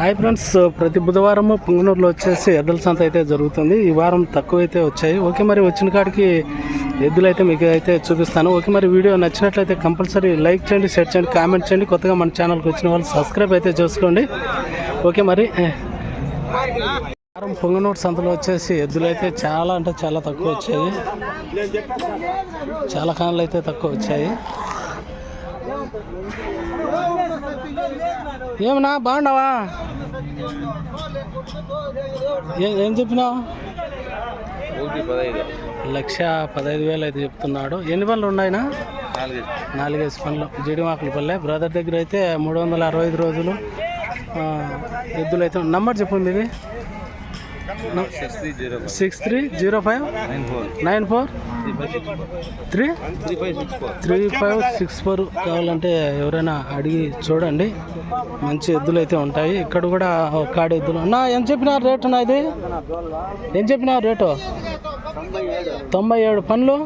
Hi friends ప్రతి బుధవారము పుంగనూరులో వచ్చేసి ఎద్దుల సంత అయితే జరుగుతుంది. ఈ వారం తక్కువ అయితే వచ్చాయి. ఓకే మరి వచ్చిన కాడికి ఎద్దులు అయితే మీకు అయితే చూపిస్తాను. ఓకే మరి వీడియో నచ్చినట్లయితే కంపల్సరీ లైక్ చేయండి షేర్ చేయండి కామెంట్ చేయండి. కొత్తగా మన ఛానల్కి వచ్చిన వాళ్ళు సబ్స్క్రైబ్ అయితే చేసుకోండి. ఓకే మరి వారం పొంగనూరు సంతలో వచ్చేసి ఎద్దులు అయితే చాలా అంటే చాలా తక్కువ వచ్చాయి. చాలా కాన్లు అయితే తక్కువ వచ్చాయి. ఏమన్నా బాగున్నావా? ఏ- చెప్పినావు లక్ష పదహైదు వేలు అయితే చెప్తున్నాడు. ఎన్ని పనులు ఉన్నాయినా నాలుగు. నాలుగేసి పనులు. జిడిమాకుల పల్లె. బ్రదర్ దగ్గర అయితే మూడు వందల అరవై ఐదు రోజులు. ఎద్దులు అయితే నంబర్ చెప్పండి ఇది six three zero five nine four three three five six four కావాలంటే ఎవరైనా అడిగి చూడండి. మంచి ఎద్దులు అయితే ఉంటాయి. ఇక్కడ కూడా కాడి ఎద్దులు. నా ఏం చెప్పిన రేటు నా ఇది? ఏం చెప్పిన రేటు? తొంభై ఏడు పనులు?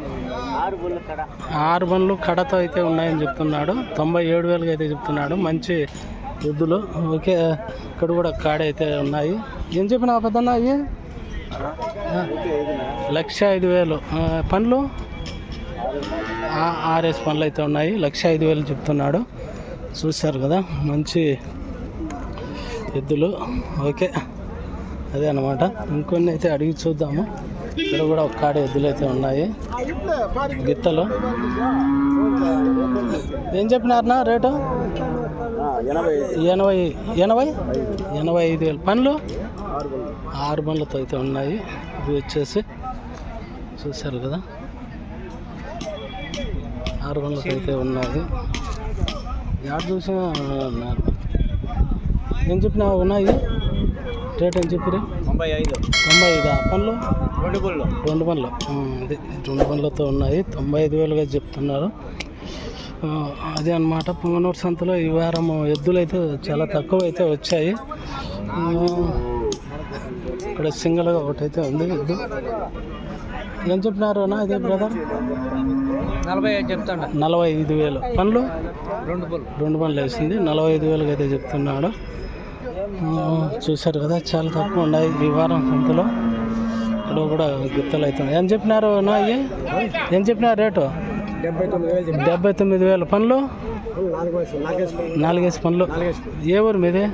ఆరు పనులు కడతో అయితే ఉన్నాయని చెప్తున్నాడు. తొంభై ఏడు వేలుగా అయితే చెప్తున్నాడు. మంచి ఎద్దులు. ఓకే ఇక్కడ కూడా కాడైతే అయితే ఉన్నాయి. ఏం చెప్పిన పెద్దన్న అవి? లక్ష ఐదు వేలు. పండ్లు? ఆర్ఎస్ పనులు అయితే ఉన్నాయి. లక్ష ఐదు వేలు చెప్తున్నాడు. చూశారు కదా మంచి ఎద్దులు. ఓకే అదే అన్నమాట. ఇంకొన్ని అయితే అడిగి చూద్దాము. ఇక్కడ కూడా ఒక కాడ ఎద్దులు అయితే ఉన్నాయి. గిత్తలు. ఏం చెప్పినారనా రేటు? ఎనభై ఎనభై ఎనభై? ఎనభై ఐదు వేలు. పనులు ఆరు బండ్లతో అయితే ఉన్నాయి. ఇవి వచ్చేసి చూశారు కదా? ఆరు బండ్లతో అయితే ఉన్నాయి. యాడ చూసినా ఉన్నారు ఏం చెప్పినా ఉన్నాయి? రేట్ ఏం చెప్పిరే తొంభై ఐదు. తొంభై ఐదు? పనులు రెండు బుల్లు రెండు బండ్లు ఉమ్, ఇది రెండు బండ్లతో ఉన్నాయి. తొంభై ఐదు వేలుగా చెప్తున్నారు. అదే అన్నమాట. పుంగనూరు సంతలో ఈ వారం ఎద్దులు అయితే చాలా తక్కువ అయితే వచ్చాయి ఇక్కడ సింగిల్గా ఒకటైతే ఉంది ఎద్దు. ఏం చెప్పినారు అన్న ఇదే బ్రదర్ నలభై ఐదు చెప్తాండ. నలభై ఐదు వేలు. పనులు రెండు బుల్లు రెండు పనులు వేసింది. నలభై ఐదు వేలుగా అయితే చెప్తున్నాడు. చూశారు కదా చాలా తక్కువ ఉన్నాయి ఈ వారం సంతలో. ఇక్కడ కూడా గిత్తలు అవుతుంది ఏం చెప్పినారు నా అయ్యి? ఏం చెప్పినారు రేటు? డెబ్బై తొమ్మిది వేలు పనులు? నాలుగేసి పనులు. ఏ ఊరు మీది?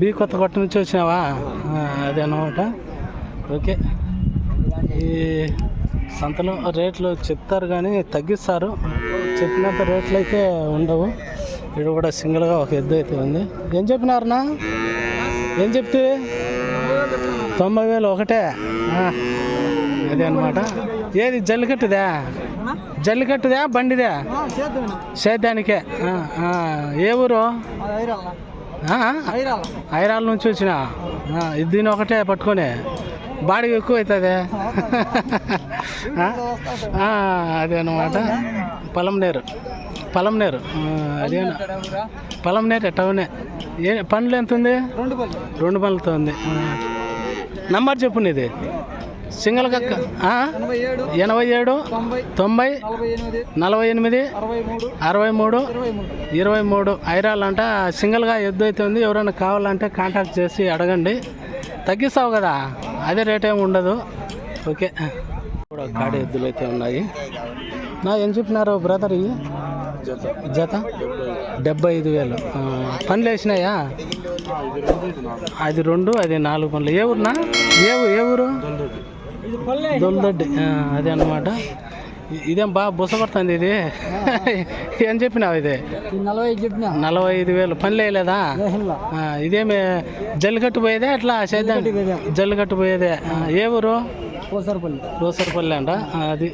బీ కొత్త కొట్ట నుంచి వచ్చినావా? ఆ, అదే అన్నమాట. ఓకే. ఈ సంతలో రేట్లు చెప్తారు కానీ తగ్గిస్తారు. చెప్పినంత రేట్లు అయితే ఉండవు. ఇక్కడ కూడా సింగిల్గా ఒక ఎద్దు అయితే ఉంది. ఏం చెప్పినారనా ఏం చెప్తే? తొంభై వేలు ఒకటే. అదే అనమాట ఏది? జల్లికట్టుదా? జల్లికట్టుదా బండిదా? సేద్యానికే ఏ ఊరు? ఐరాల. నుంచి వచ్చిన? దీని ఒకటే పట్టుకొని. బాడీ ఎక్కువ అవుతుంది. అదే అనమాట పొలంనేరు పొలంనేరు ఆ, అదే పొలంనేరు టౌనే. ఏ పండ్లు ఎంత ఉంది రెండు పనులతో ఉంది. నంబర్ చెప్పు నీది. సింగిల్ కక్క. ఆ? ఎనభై ఏడు తొంభై నలభై ఎనిమిది అరవై మూడు ఇరవై మూడు. ఐరాలంట. సింగిల్గా ఎద్దు అయితే ఉంది ఎవరైనా కావాలంటే కాంటాక్ట్ చేసి అడగండి. తగ్గిస్తావు కదా? అదే రేట్ ఏమి ఉండదు. ఓకే. కూడా కాడి ఎద్దులు అయితే ఉన్నాయి. నా ఏం చెప్పినారు బ్రదర్ ఇవి? జత. డెబ్బై ఐదు వేలు. పనులు వేసినాయా? అది రెండు అది నాలుగు పనులు ఏ ఊరునా? ఏ ఏ ఊరు? దొల్దొడ్డి అదే అనమాట ఇదేం బాగా బుసపడుతుంది ఇది? ఏం చెప్పినావు ఇది? నలభై ఐదు చెప్పిన. నలభై ఐదు వేలు. పని ఆ, ఇదేమి జల్లికట్టు పోయేదే అట్లా సేద్యం జల్లికట్టు పోయేదే. ఏ ఊరు? పోసరపల్లి. రోసర్పల్లి అంట. అది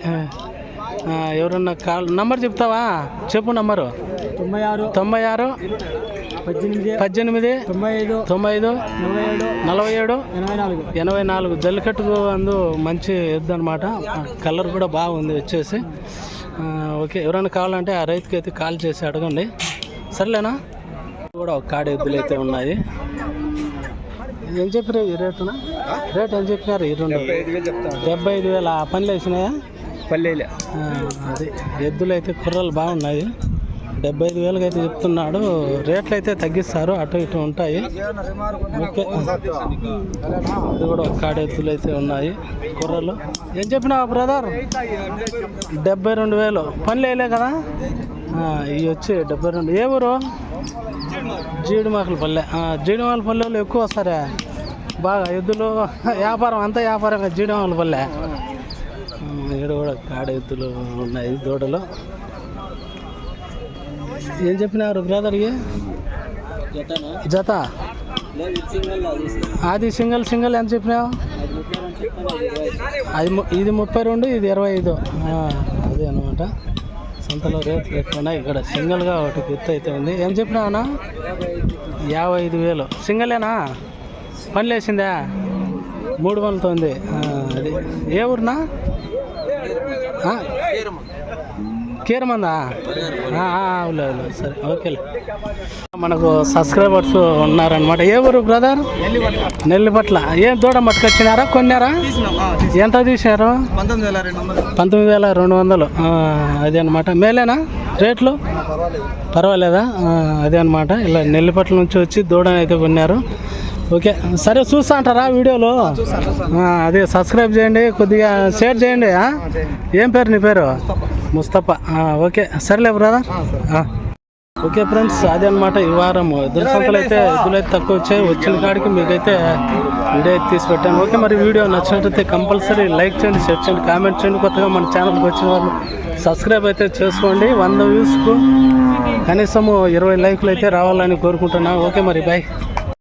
ఎవరన్నా కాల్ నంబర్ చెప్తావా? చెప్పు నంబరు. తొంభై ఆరు తొంభై ఆరు పద్దెనిమిది పద్దెనిమిది తొంభై ఐదు తొంభై ఐదు నలభై ఏడు నలభై ఏడు ఎనభై నాలుగు. ఎనభై నాలుగు. జల్లికట్టుకు అందు మంచి ఎద్దు అనమాట కలర్ కూడా బాగుంది వచ్చేసి. ఆ, ఓకే ఎవరైనా కావాలంటే ఆ రైతుకి అయితే కాల్ చేసి అడగండి. సర్లేనా? కూడా ఒక కాడి ఎద్దులు అయితే ఉన్నాయి. ఏం చెప్పారు ఈ రేటున? రేట్ ఏం చెప్పినారు ఈ రెండు? డెబ్బై ఐదు వేల పనులు వేసినాయా? పల్లెలే. అది ఎద్దులు అయితే కుర్రలు బాగున్నాయి. డెబ్బై ఐదు వేలకి అయితే చెప్తున్నాడు. రేట్లు అయితే తగ్గిస్తారు. అటు ఇటు ఉంటాయి. ఓకే ఇది కూడా ఒక కాడెత్తులు అయితే ఉన్నాయి. కుర్రలు. ఏం చెప్పినావు బ్రదర్? డెబ్బై రెండు వేలు. పనులు వేయలే కదా? ఇవి వచ్చి డెబ్బై రెండు ఏ ఊరు? జీడిమాకల పల్లె. ఆ, జీడిమాకల పల్లెలు ఎక్కువ వస్తారా. బాగా ఎద్దులు వ్యాపారం అంతా వ్యాపారం జీడిమాకల పల్లె. ఈడ కూడా కాడ ఎద్దులు ఉన్నాయి దూడలు ఏం చెప్పినారు బ్రదర్కి? జత. అది సింగిల్ సింగిల్ ఎంత చెప్పినావు? అది ఇది ముప్పై రెండు ఇది ఇరవై ఐదు. అదే అనమాట సంతలో రేట్లు ఎక్కువ ఉన్నాయి ఇక్కడ. సింగిల్గా ఒకటి ఎత్తు అయితే ఉంది. ఏం చెప్పినావునా యాభై ఐదు వేలు. సింగిలేనా? పని వేసిందా మూడు పనులతో ఉంది. అది ఏ ఊరినా? కీరమందా? అవులే అవులే సరే ఓకేలే. మనకు సబ్స్క్రైబర్స్ ఉన్నారనమాట ఏ ఊరు బ్రదర్? నెల్లిపట్ల. ఏం దూడ మట్టుకొచ్చినారా కొన్నారా? ఎంత తీసినారు పంతొమ్మిది వేల రెండు వందలు. అదే అనమాట మేలేనా? రేట్లు? పర్వాలేదా? అదే అనమాట ఇలా నెల్లిపట్ల నుంచి వచ్చి దూడని అయితే కొన్నారు. ఓకే. సరే చూస్తా అంటారా వీడియోలో? అదే సబ్స్క్రైబ్ చేయండి కొద్దిగా షేర్ చేయండి? ఏం పేరు నీ పేరు? ముస్తఫా. ఓకే. సరేలే బ్రదర్. ఓకే ఫ్రెండ్స్ అదే అనమాట ఈ వారం. ఎద్దుల సంతలు అయితే అయితే తక్కువ వచ్చాయి. వచ్చిన కాడికి మీకైతే వీడియో అయితే తీసి పెట్టాను. ఓకే మరి వీడియో నచ్చినట్టయితే కంపల్సరీ లైక్ చేయండి షేర్ చేయండి కామెంట్ చేయండి. కొత్తగా మన ఛానల్కి వచ్చిన వాళ్ళు సబ్స్క్రైబ్ అయితే చేసుకోండి. వంద వ్యూస్కు కనీసము ఇరవై లైక్లు అయితే రావాలని కోరుకుంటున్నాను ఓకే మరి బాయ్